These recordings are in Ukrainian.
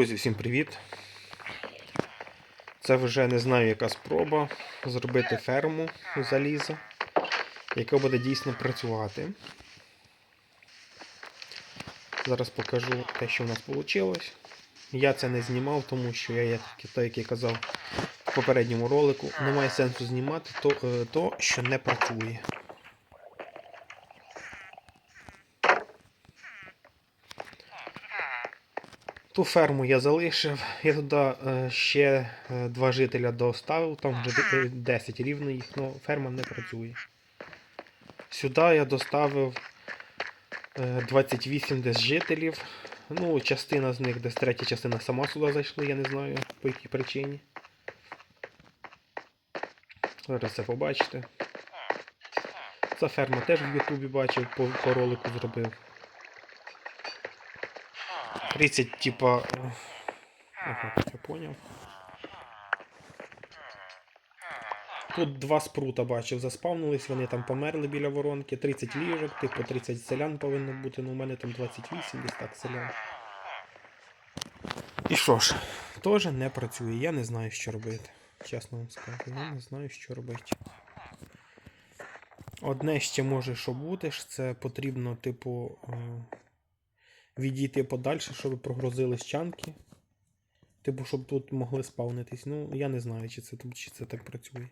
Друзі, всім привіт! Це вже не знаю, яка спроба зробити ферму заліза, яка буде дійсно працювати. Зараз покажу те, що в нас вийшло. Я це не знімав, тому що я, як той, як я казав в попередньому ролику, немає сенсу знімати то, е, то що не працює. Ту ферму я залишив. Я туди е, ще е, два жителя доставив, там вже е, 10 рівно їх, але ферма не працює. Сюди я доставив е, 28 десь жителів. Ну, частина з них, десь третя частина сама сюди зайшла, я не знаю по якій причині. Зараз це побачите. Ця ферма теж в Ютубі бачив, по, по ролику зробив. 30, типа. е, Ага, я поняв. Тут два спрута бачив, заспавнились, вони там померли біля воронки. 30 ліжок, типу 30 селян повинно бути, ну у мене там 28 десь так селян. І що ж, теж не працює. Я не знаю, що робити. Чесно вам скажу, я не знаю, що робити. Одне ще може, що будеш, це потрібно, типу, е, відійти подальше, щоб прогрузились чанки. Типу, щоб тут могли спавнитись. Ну, я не знаю, чи це, чи це так працює.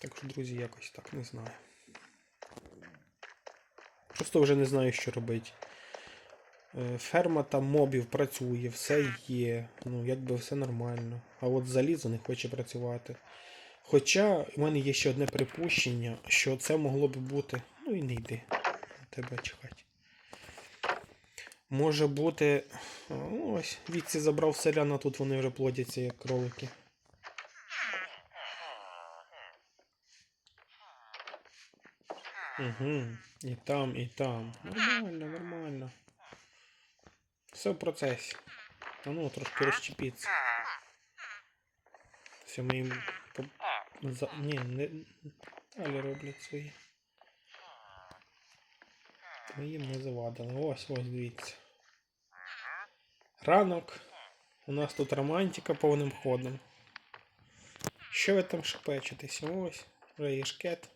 Так що, друзі, якось так не знаю. Просто вже не знаю, що робити. Е, Ферма там мобів працює, все є, ну якби все нормально. А от залізо не хоче працювати. Хоча в мене є ще одне припущення, що це могло б бути. Ну і не йди. Тебе чекати. Може бути. ну, Ось, віці забрав селяна, тут вони вже плодяться як кролики. Угу. І там, і там. Нормально, нормально. Все в процесі. А ну трошки розчепіться. Все ми їм. За... Ні, не... Далі роблять свої. Ми їм не завадили. Ось ось дивіться. Ранок. У нас тут романтика повним ходом. Що ви там шепечетеся? Ось, вже є шкет.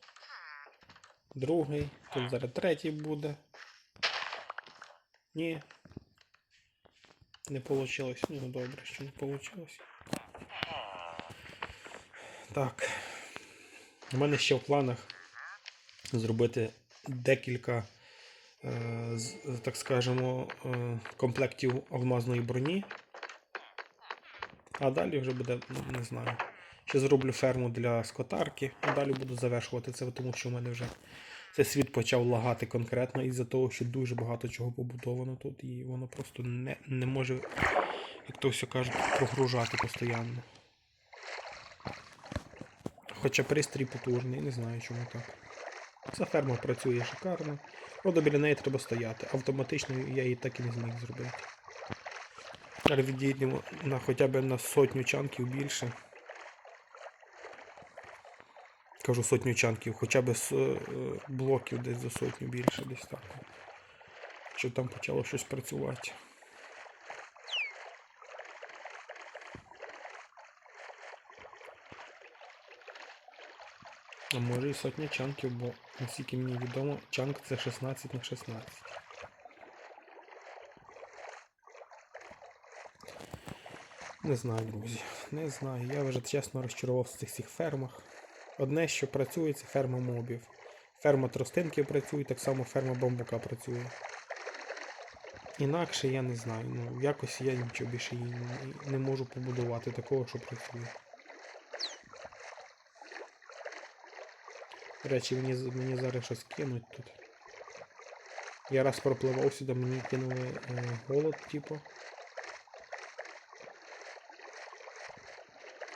Другий. Тут зараз третій буде. Ні. Не вийшло. Ну добре, що не вийшло. Так. У мене ще в планах зробити декілька, е, так скажемо, е, комплектів алмазної броні. А далі вже буде, ну, не знаю. Ще зроблю ферму для скотарки, а далі буду завершувати це, тому що в мене вже цей світ почав лагати конкретно із-за того, що дуже багато чого побудовано тут, і воно просто не, не може, як то все кажуть, прогружати постійно. Хоча пристрій потужний, не знаю чому так. Ця ферма працює шикарно. Правда, біля неї треба стояти. Автоматично я її так і не зміг зробити. Але відійдемо на хоча б на сотню чанків більше. Кажу сотню чанків, хоча б з е, блоків десь за сотню більше, десь так. Щоб там почало щось працювати. А може і сотня чанків, бо наскільки мені відомо, чанк це 16 на 16. Не знаю, друзі. Не знаю. Я вже чесно розчарувався в цих всіх фермах. Одне, що працює, це ферма мобів. Ферма тростинки працює, так само ферма бамбука працює. Інакше я не знаю. Ну, якось я нічого більше не можу побудувати такого, що працює. До речі, мені, мені зараз щось кинуть тут. Я раз пропливав сюди, мені кинули е, голод, типу.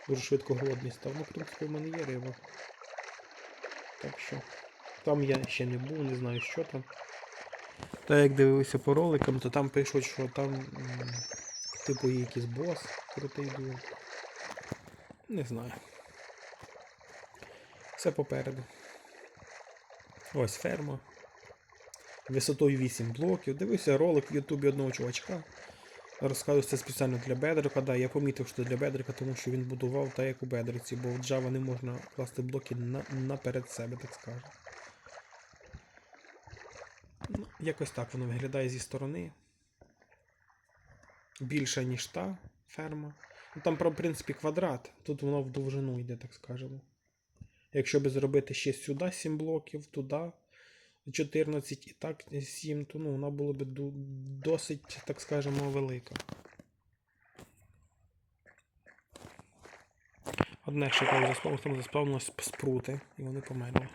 Дуже швидко голодний став. Ну, в принципі, в мене є риба. Так що. Там я ще не був, не знаю що там. Та як дивився по роликам, то там пишуть, що там типу є якийсь бос крутий дуже. Не знаю. Все попереду. Ось ферма. висотою 8 блоків. Дивився ролик в Ютубі одного чувачка. Розказую це спеціально для Бедрика. Да, я помітив, що для Бедрика, тому що він будував так, як у Бедриці, бо в Java не можна класти блоки на, наперед себе, так скажемо. Ну, якось так воно виглядає зі сторони. Більше, ніж та ферма. Ну, там, в принципі, квадрат. Тут воно в довжину йде, так скажемо. Якщо би зробити ще сюди 7 блоків, туди 14 і так 7, то ну, вона була б досить, так скажемо, велика. Одне, що коли заспавнилось, там заспавнилось спрути, і вони померли.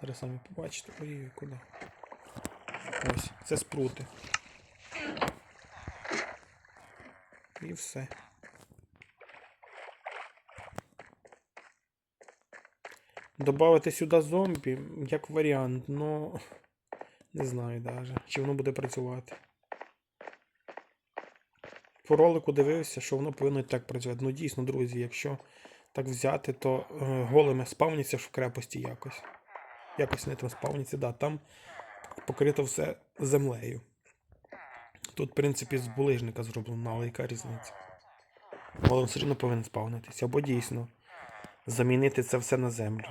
Зараз самі побачите. Ой, куди? Ось, це спрути. І все. Добавити сюди зомбі як варіант, но не знаю даже, чи воно буде працювати. По ролику дивився, що воно повинно так працювати. Ну дійсно, друзі, якщо так взяти, то е, голими спавняться в крепості якось. Якось вони там спавняться, да, там покрито все землею. Тут, в принципі, з булижника зроблено, але яка різниця? Голем все одно повинен спавнитися. Або дійсно замінити це все на землю.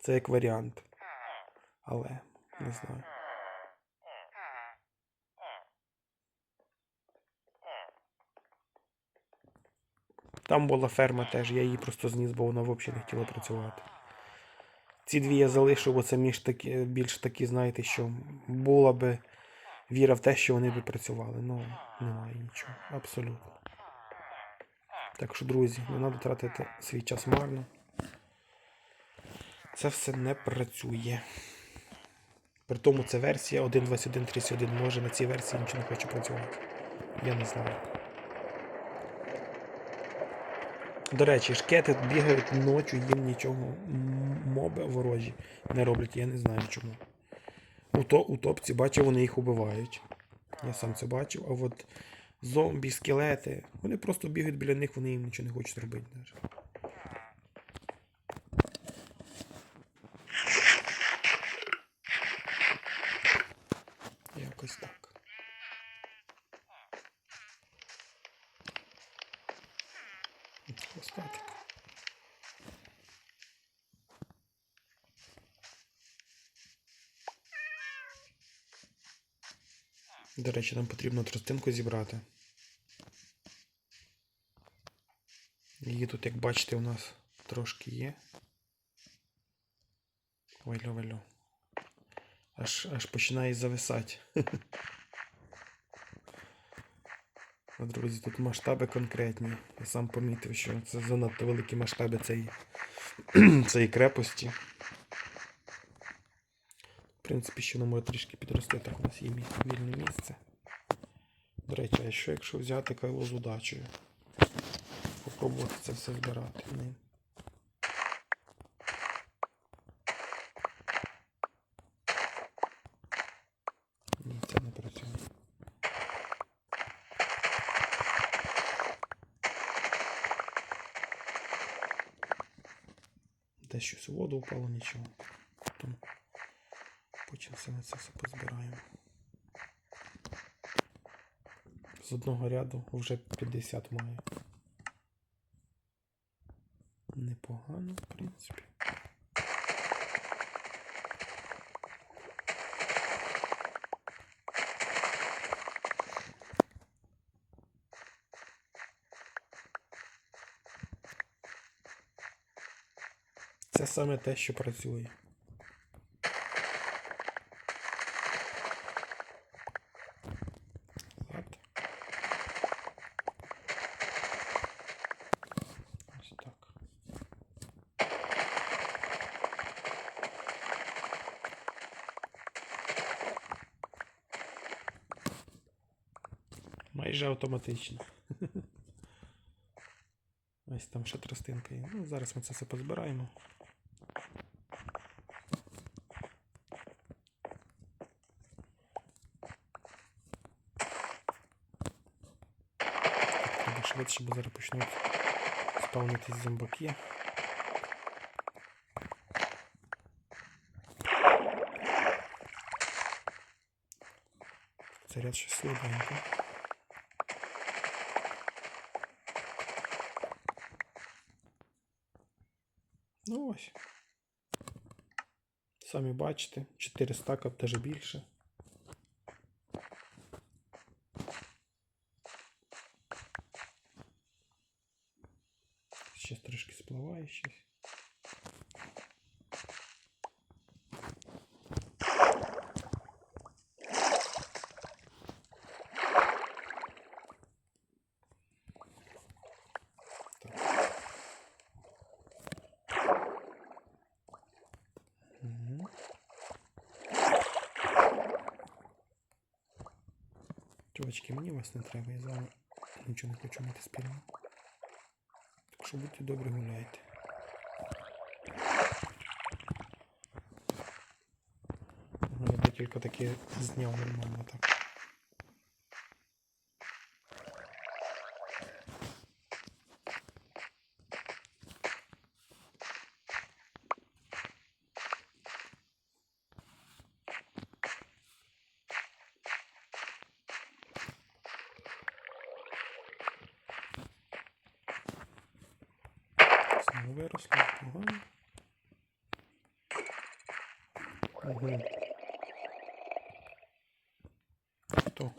Це як варіант. Але не знаю. Там була ферма теж, я її просто зніс, бо вона взагалі не хотіла працювати. Ці дві я залишив, бо це між такі, більш такі, знаєте, що була би віра в те, що вони би працювали. Ну, немає нічого. Абсолютно. Так що, друзі, не треба тратити свій час марно. Це все не працює. При тому це версія 1.21.31. Може на цій версії нічого не хочу працювати. Я не знаю. До речі, шкети бігають ночі, їм нічого моби ворожі не роблять, я не знаю чому. У, то, у топці бачив, вони їх убивають. Я сам це бачив, а от зомбі, скелети, вони просто бігають біля них, вони їм нічого не хочуть робити. Навіть. Якось так. Хвостатик. До речі, нам потрібно тростинку зібрати. Її тут, як бачите, у нас трошки є. Вайлю. Аж, аж починає зависати. А, Друзі, тут масштаби конкретні. Я сам помітив, що це занадто великі масштаби цієї, цієї крепості. В принципі, ще воно може трішки підрости, так у нас є вільне місце. До речі, а що якщо взяти кайло з удачею? Попробувати це все збирати. Ні. Ні, це не працює. Щось у воду впало, нічого. Потім, потім все на це все позбираємо. З одного ряду вже 50 маю. Непогано, в принципі. Це саме те, що працює. Ось так. Майже автоматично. Ось там ще тростинка є. Ну, зараз ми це все позбираємо. щоб зараз почнуть спавнитись зомбаки. Заряд ще слабенько. Ну ось. Самі бачите, 4 стака, теж більше. Чувачки, мені вас не треба, я з вами нічого не хочу мати спільно. Так що будьте добрі гуляйте. Я тільки таке зняв нормально так. Знову виросло. Ага. Угу. Хто?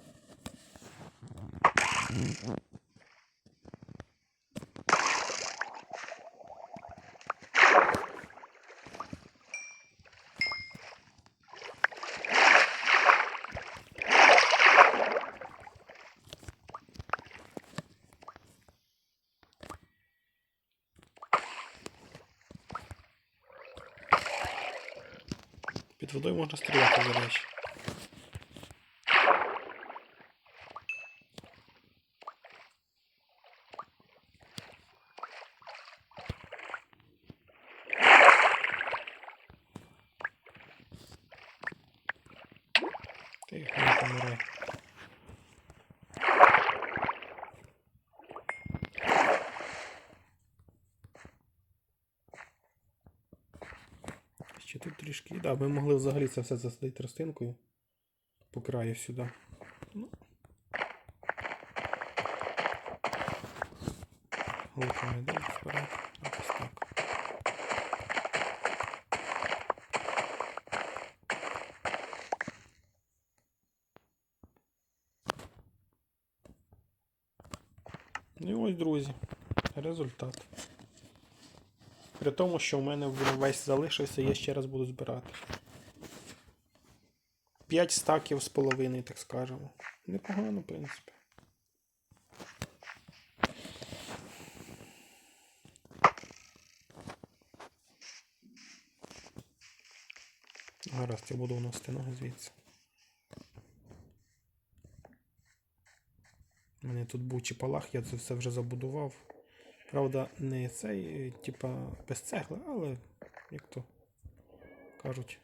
Під водою можна стріляти, до речі. Ще тут трішки. Да, ми могли взагалі це все засадити тростинкою по краю сюди. Ну. Голка не вперед. Якось так. Ну і ось, друзі, результат. При тому, що в мене весь залишився, я ще раз буду збирати. 5 стаків з половиною, так скажемо. Непогано, в принципі. Гаразд, я буду вносити ноги звідси. У мене тут був чіпалах, я це все вже забудував. Правда, не цей, типа, без цегли, але як то кажуть,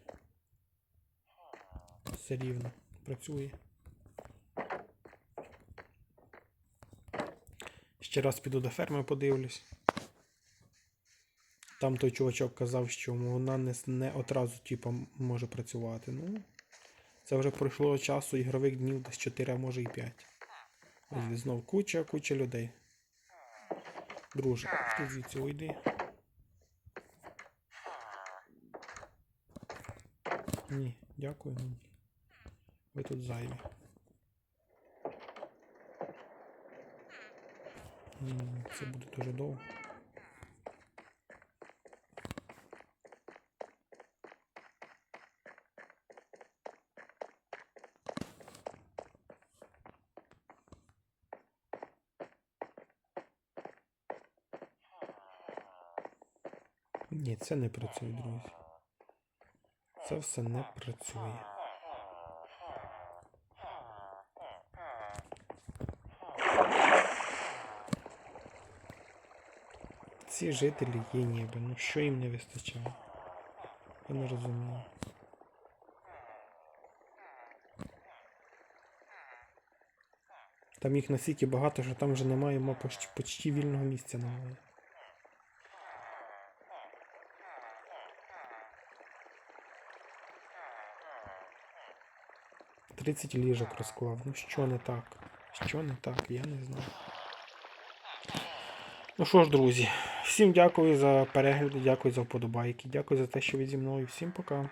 все рівно працює. Ще раз піду до ферми подивлюсь. Там той чувачок казав, що вона не, не одразу типа, може працювати. Ну, це вже пройшло часу ігрових днів десь 4, а може і 5. Ось знов куча, куча людей. Друже, ти звідси уйди. Ні, дякую. Ви тут зайві. Це буде дуже довго. Ні, це не працює, друзі. Це все не працює. Ці жителі є ніби, ну що їм не вистачає? Я не розумію. Там їх настільки багато, що там вже немає, ма почти, почти вільного місця немає. 30 ліжок розклав. Ну що не так? Що не так, я не знаю. Ну що ж, друзі, всім дякую за перегляд, дякую за вподобайки, дякую за те, що ви зі мною. Всім пока.